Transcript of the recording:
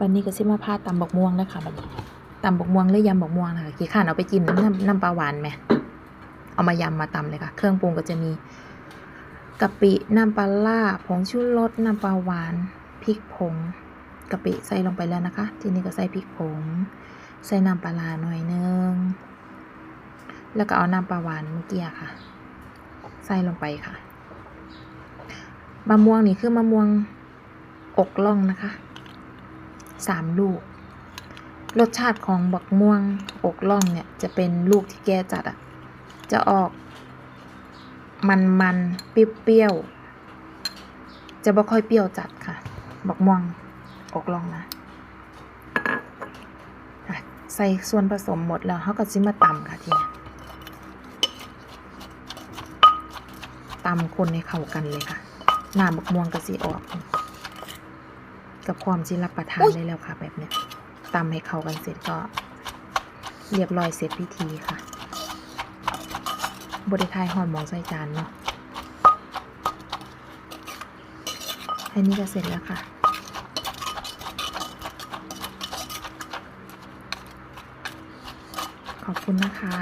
วันนี้ก็สิมาพาตำบักม่วงนะคะบัดนี้ตำบักม่วงหรือยำบักม่วงนะคะกี่ข้านเอาไปจิ้มน้ำน้ำปลาหวานไหมเอามายำมาตำเลยค่ะ เครื่องปรุงก็จะมีกะปิน้ำปลาล่าผงชูรสน้ำปลาหวานพริกผงกะปิใส่ลงไปแล้วนะคะ ทีนี้ก็ใส่พริกผง ใส่น้ำปลาร้าหน่อยนึงแล้วก็เอาน้ำปลาหวานเมื่อกี้ค่ะ ใส่ลงไปค่ะมะม่วงนี่คือมะม่วงอกล่องนะคะ สามลูก รสชาติของบักม่วงอกล่องเนี่ยจะเป็นลูกที่แก่จัดอะจะออก มันมันๆเปรี้ยวๆ จะบ่ค่อยเปรี้ยวจัดค่ะ บักม่วงอกล่องนะใส่ส่วนผสมหมดแล้วเขาก็ซิมาตำค่ะทีนี้ตำคนให้เข้ากันเลยค่ะน้ำบักม่วงก็สิออก กับความที่รับประทานได้แล้วค่ะ แบบเนี้ยตำให้เข้ากันเสร็จก็ เรียบร้อยเสร็จพิธีค่ะบริทายหอมหมองใส่จานเนาะอันนี้ก็เสร็จแล้วค่ะ ขอบคุณนะคะ